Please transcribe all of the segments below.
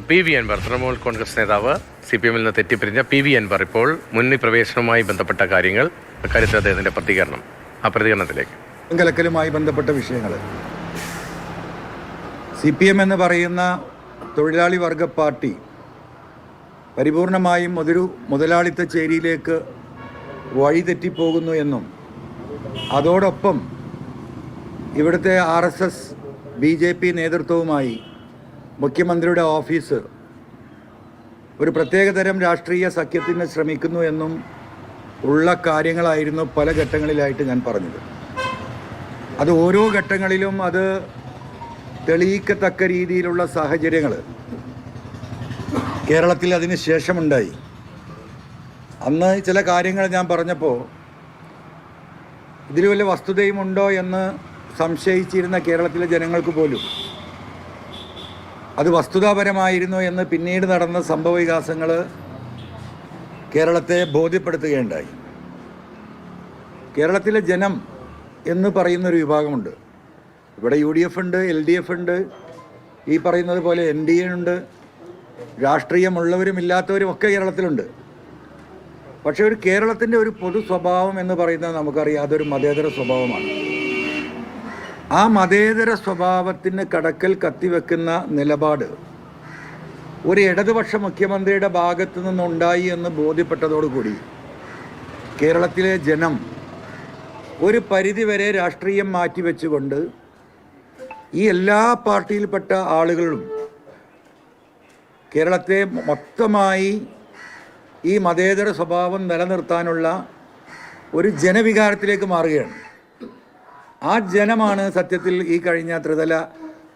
P V Anvar Trinamool Congress നേതാവ് C P എമ്മിൽ നിന്ന് തെറ്റിപ്പിരിഞ്ഞ പി വി അൻവർ ഇപ്പോൾ മുന്നിൽ പ്രവേശനവുമായി ബന്ധപ്പെട്ട കാര്യങ്ങൾ അക്കാര്യത്തിൽ അദ്ദേഹത്തിന്റെ പ്രതികരണം. ആ പ്രതികരണത്തിലേക്ക്. കലക്കലുമായി ബന്ധപ്പെട്ട വിഷയങ്ങൾ. സി പി എം എന്ന് പറയുന്ന തൊഴിലാളി വർഗ പാർട്ടി പരിപൂർണമായും ഒരു മുതലാളിത്ത ചേരിയിലേക്ക് വഴിതെറ്റിപ്പോകുന്നു എന്നും അതോടൊപ്പം ഇവിടുത്തെ R S S B J P നേതൃത്വവുമായി മുഖ്യമന്ത്രിയുടെ ഓഫീസ് ഒരു പ്രത്യേകതരം രാഷ്ട്രീയ സഖ്യത്തിന് ശ്രമിക്കുന്നു എന്നും ഉള്ള കാര്യങ്ങളായിരുന്നു പല ഘട്ടങ്ങളിലായിട്ട് ഞാൻ പറഞ്ഞത്. അത് ഓരോ ഘട്ടങ്ങളിലും അത് തെളിയിക്കത്തക്ക രീതിയിലുള്ള സാഹചര്യങ്ങൾ കേരളത്തിൽ അതിന് ശേഷമുണ്ടായി. അന്ന് ചില കാര്യങ്ങൾ ഞാൻ പറഞ്ഞപ്പോൾ ഇതിൽ വല്ല വസ്തുതയുമുണ്ടോ എന്ന് സംശയിച്ചിരുന്ന കേരളത്തിലെ ജനങ്ങൾക്ക് പോലും അത് വസ്തുതാപരമായിരുന്നു എന്ന് പിന്നീട് നടന്ന സംഭവവികാസങ്ങൾ കേരളത്തെ ബോധ്യപ്പെടുത്തുകയുണ്ടായി. കേരളത്തിലെ ജനം എന്ന് പറയുന്നൊരു വിഭാഗമുണ്ട്. ഇവിടെ യു ഡി എഫ് ഉണ്ട് എൽ ഡി എഫ് ഉണ്ട് ഈ പറയുന്നത് പോലെ എൻ ഡി എ ഉണ്ട് രാഷ്ട്രീയമുള്ളവരും ഇല്ലാത്തവരും ഒക്കെ കേരളത്തിലുണ്ട്. പക്ഷേ ഒരു കേരളത്തിന്റെ ഒരു പൊതു സ്വഭാവം എന്ന് പറയുന്നത് നമുക്കറിയാം അതൊരു മതേതര സ്വഭാവമാണ്. ആ മതേതര സ്വഭാവത്തിന് കടക്കൽ കത്തിവെക്കുന്ന നിലപാട് ഒരു ഇടതുപക്ഷ മുഖ്യമന്ത്രിയുടെ ഭാഗത്തു നിന്നുണ്ടായി എന്ന് ബോധ്യപ്പെട്ടതോടുകൂടി കേരളത്തിലെ ജനം ഒരു പരിധിവരെ രാഷ്ട്രീയം മാറ്റിവെച്ചുകൊണ്ട് ഈ എല്ലാ പാർട്ടിയിൽപ്പെട്ട ആളുകളും കേരളത്തെ മൊത്തമായി ഈ മതേതര സ്വഭാവം നിലനിർത്താനുള്ള ഒരു ജനവികാരത്തിലേക്ക് മാറുകയാണ്. ആ ജനമാണ് സത്യത്തിൽ ഈ കഴിഞ്ഞ ത്രിതല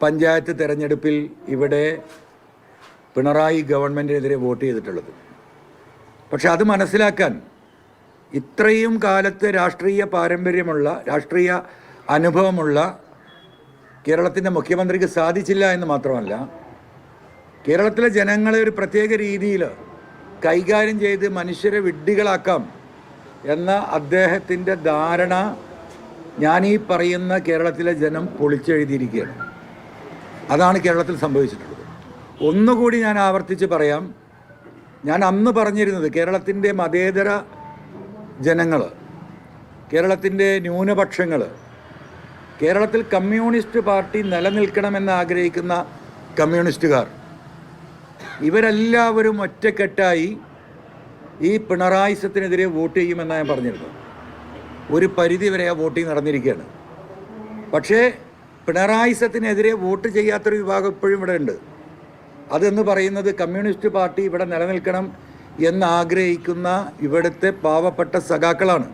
പഞ്ചായത്ത് തെരഞ്ഞെടുപ്പിൽ ഇവിടെ പിണറായി ഗവൺമെന്റിനെതിരെ വോട്ട് ചെയ്തിട്ടുള്ളത്. പക്ഷെ അത് മനസ്സിലാക്കാൻ ഇത്രയും കാലത്തെ രാഷ്ട്രീയ പാരമ്പര്യമുള്ള രാഷ്ട്രീയ അനുഭവമുള്ള കേരളത്തിന്റെ മുഖ്യമന്ത്രിക്ക് സാധിച്ചില്ല എന്ന് മാത്രമല്ല കേരളത്തിലെ ജനങ്ങളെ ഒരു പ്രത്യേക രീതിയിൽ കൈകാര്യം ചെയ്ത് മനുഷ്യരെ വിഡ്ഢികളാക്കാം എന്ന അദ്ദേഹത്തിന്റെ ധാരണ ഞാൻ ഈ പറയുന്ന കേരളത്തിലെ ജനം പൊളിച്ചെഴുതിയിരിക്കുകയാണ്. അതാണ് കേരളത്തിൽ സംഭവിച്ചിട്ടുള്ളത്. ഒന്നുകൂടി ഞാൻ ആവർത്തിച്ച് പറയാം. ഞാൻ അന്ന് പറഞ്ഞിരുന്നത് കേരളത്തിന്റെ മതേതര ജനങ്ങൾ കേരളത്തിന്റെ ന്യൂനപക്ഷങ്ങൾ കേരളത്തിൽ കമ്മ്യൂണിസ്റ്റ് പാർട്ടി നിലനിൽക്കണമെന്ന് ആഗ്രഹിക്കുന്ന കമ്മ്യൂണിസ്റ്റുകാർ ഇവരെല്ലാവരും ഒറ്റക്കെട്ടായി ഈ പിണറായിസത്തിനെതിരെ വോട്ട് ചെയ്യുമെന്നാണ് ഞാൻ പറഞ്ഞിരുന്നത്. ഒരു പരിധി വരെ ആ വോട്ടിംഗ് നടന്നിരിക്കുകയാണ്. പക്ഷേ പിണറായിസത്തിനെതിരെ വോട്ട് ചെയ്യാത്തൊരു വിഭാഗം ഇപ്പോഴും ഇവിടെ ഉണ്ട്. അതെന്ന് പറയുന്നത് കമ്മ്യൂണിസ്റ്റ് പാർട്ടി ഇവിടെ നിലനിൽക്കണം എന്നാഗ്രഹിക്കുന്ന ഇവിടുത്തെ പാവപ്പെട്ട സഖാക്കളാണ്.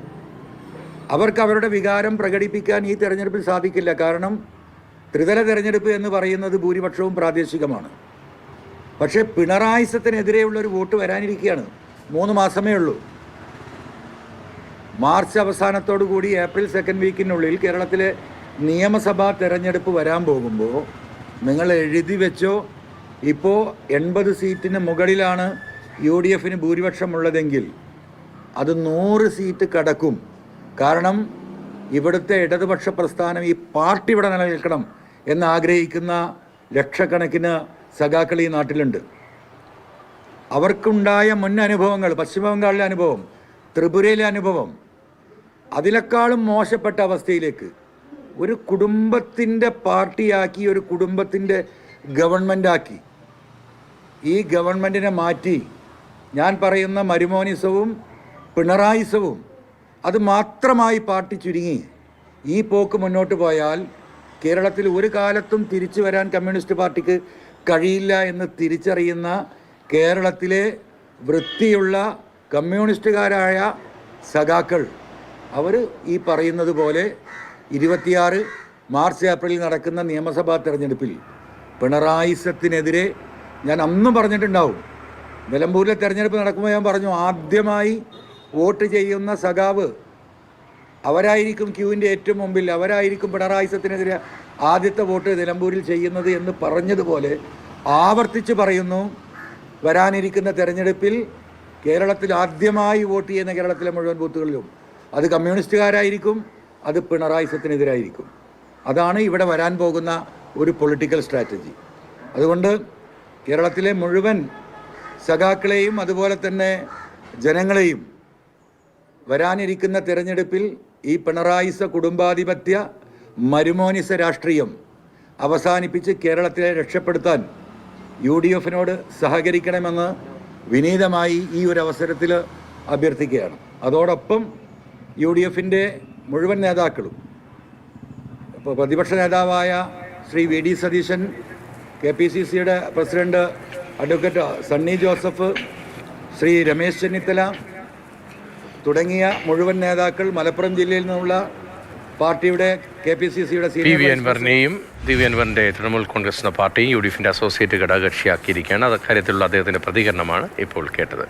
അവർക്ക് അവരുടെ വികാരം പ്രകടിപ്പിക്കാൻ ഈ തെരഞ്ഞെടുപ്പിൽ സാധിക്കില്ല. കാരണം ത്രിതല തെരഞ്ഞെടുപ്പ് എന്ന് പറയുന്നത് ഭൂരിപക്ഷവും പ്രാദേശികമാണ്. പക്ഷേ പിണറായിസത്തിനെതിരെയുള്ള ഒരു വോട്ട് വരാനിരിക്കുകയാണ്. മൂന്ന് മാസമേ ഉള്ളൂ. മാർച്ച് അവസാനത്തോടു കൂടി ഏപ്രിൽ സെക്കൻഡ് വീക്കിനുള്ളിൽ കേരളത്തിലെ നിയമസഭാ തെരഞ്ഞെടുപ്പ് വരാൻ പോകുമ്പോൾ നിങ്ങൾ എഴുതി വെച്ചോ? ഇപ്പോൾ എൺപത് സീറ്റിന് മുകളിലാണ് യു ഡി എഫിന് ഭൂരിപക്ഷമുള്ളതെങ്കിൽ അത് നൂറ് സീറ്റ് കടക്കും. കാരണം ഇവിടുത്തെ ഇടതുപക്ഷ പ്രസ്ഥാനം ഈ പാർട്ടി ഇവിടെ നിലനിൽക്കണം എന്ന് ആഗ്രഹിക്കുന്ന ലക്ഷക്കണക്കിന് സഖാക്കൾ ഈ നാട്ടിലുണ്ട്. അവർക്കുണ്ടായ മുൻ അനുഭവങ്ങൾ പശ്ചിമ ബംഗാളിലെ അനുഭവം ത്രിപുരയിലെ അനുഭവം അതിനേക്കാളും മോശപ്പെട്ട അവസ്ഥയിലേക്ക് ഒരു കുടുംബത്തിന്റെ പാർട്ടിയാക്കി ഒരു കുടുംബത്തിന്റെ ഗവൺമെന്റാക്കി ഈ ഗവൺമെന്റിനെ മാറ്റി ഞാൻ പറയുന്ന മരുമോനിസവും പിണറായിസവും അത് മാത്രമായി പാർട്ടി ചുരുങ്ങി. ഈ പോക്ക് മുന്നോട്ട് പോയാൽ കേരളത്തിൽ ഒരു കാലത്തും തിരിച്ചു വരാൻ കമ്മ്യൂണിസ്റ്റ് പാർട്ടിക്ക് കഴിയില്ല എന്ന് തിരിച്ചറിയുന്ന കേരളത്തിലെ വൃത്തിയുള്ള കമ്മ്യൂണിസ്റ്റുകാരായ സഖാക്കൾ അവർ ഈ പറയുന്നത് പോലെ ഇരുപത്തിയാറ് മാർച്ച് ഏപ്രിലിൽ നടക്കുന്ന നിയമസഭാ തെരഞ്ഞെടുപ്പിൽ പിണറായിസത്തിനെതിരെ ഞാൻ അന്നും പറഞ്ഞിട്ടുണ്ടാവും. നിലമ്പൂരിലെ തെരഞ്ഞെടുപ്പ് നടക്കുമ്പോൾ ഞാൻ പറഞ്ഞു ആദ്യമായി വോട്ട് ചെയ്യുന്ന സഖാവ് അവരായിരിക്കും ക്യൂവിന്റെ ഏറ്റവും മുമ്പിൽ അവരായിരിക്കും പിണറായിസത്തിനെതിരെ ആദ്യത്തെ വോട്ട് നിലമ്പൂരിൽ ചെയ്യുന്നത് എന്ന് പറഞ്ഞതുപോലെ ആവർത്തിച്ച് പറയുന്നു വരാനിരിക്കുന്ന തെരഞ്ഞെടുപ്പിൽ കേരളത്തിൽ ആദ്യമായി വോട്ട് ചെയ്യുന്ന കേരളത്തിലെ മുഴുവൻ ബൂത്തുകളിലും. അത് കമ്മ്യൂണിസ്റ്റുകാരായിരിക്കും അത് പിണറായിസത്തിനെതിരായിരിക്കും. അതാണ് ഇവിടെ വരാൻ പോകുന്ന ഒരു പൊളിറ്റിക്കൽ സ്ട്രാറ്റജി. അതുകൊണ്ട് കേരളത്തിലെ മുഴുവൻ സഖാക്കളെയും അതുപോലെ തന്നെ ജനങ്ങളെയും വരാനിരിക്കുന്ന തിരഞ്ഞെടുപ്പിൽ ഈ പിണറായിസ കുടുംബാധിപത്യ മരുമോനിസ രാഷ്ട്രീയം അവസാനിപ്പിച്ച് കേരളത്തിലെ രക്ഷപ്പെടുത്താൻ യു ഡി എഫിനോട് സഹകരിക്കണമെന്ന് വിനീതമായി ഈ ഒരു അവസരത്തിൽ അഭ്യർത്ഥിക്കുകയാണ്. അതോടൊപ്പം യു ഡി എഫിന്റെ മുഴുവൻ നേതാക്കളും ഇപ്പോൾ പ്രതിപക്ഷ നേതാവായ Shri V D Satheesan K P C സിയുടെ പ്രസിഡന്റ് അഡ്വക്കേറ്റ് സണ്ണി ജോസഫ് ശ്രീ രമേശ് ചെന്നിത്തല തുടങ്ങിയ മുഴുവൻ നേതാക്കൾ മലപ്പുറം ജില്ലയിൽ നിന്നുള്ള പാർട്ടിയുടെ കെ പി സി സിയുടെ പി വി സീനിയർ അൻവറിനെയും പി വി തൃണമൂൽ കോൺഗ്രസ് എന്ന പാർട്ടിയും യു ഡി എഫിന്റെ അസോസിയേറ്റ് ഘടകകക്ഷിയാക്കിയിരിക്കുകയാണ്. അക്കാര്യത്തിലുള്ള അദ്ദേഹത്തിന്റെ പ്രതികരണമാണ് ഇപ്പോൾ കേട്ടത്.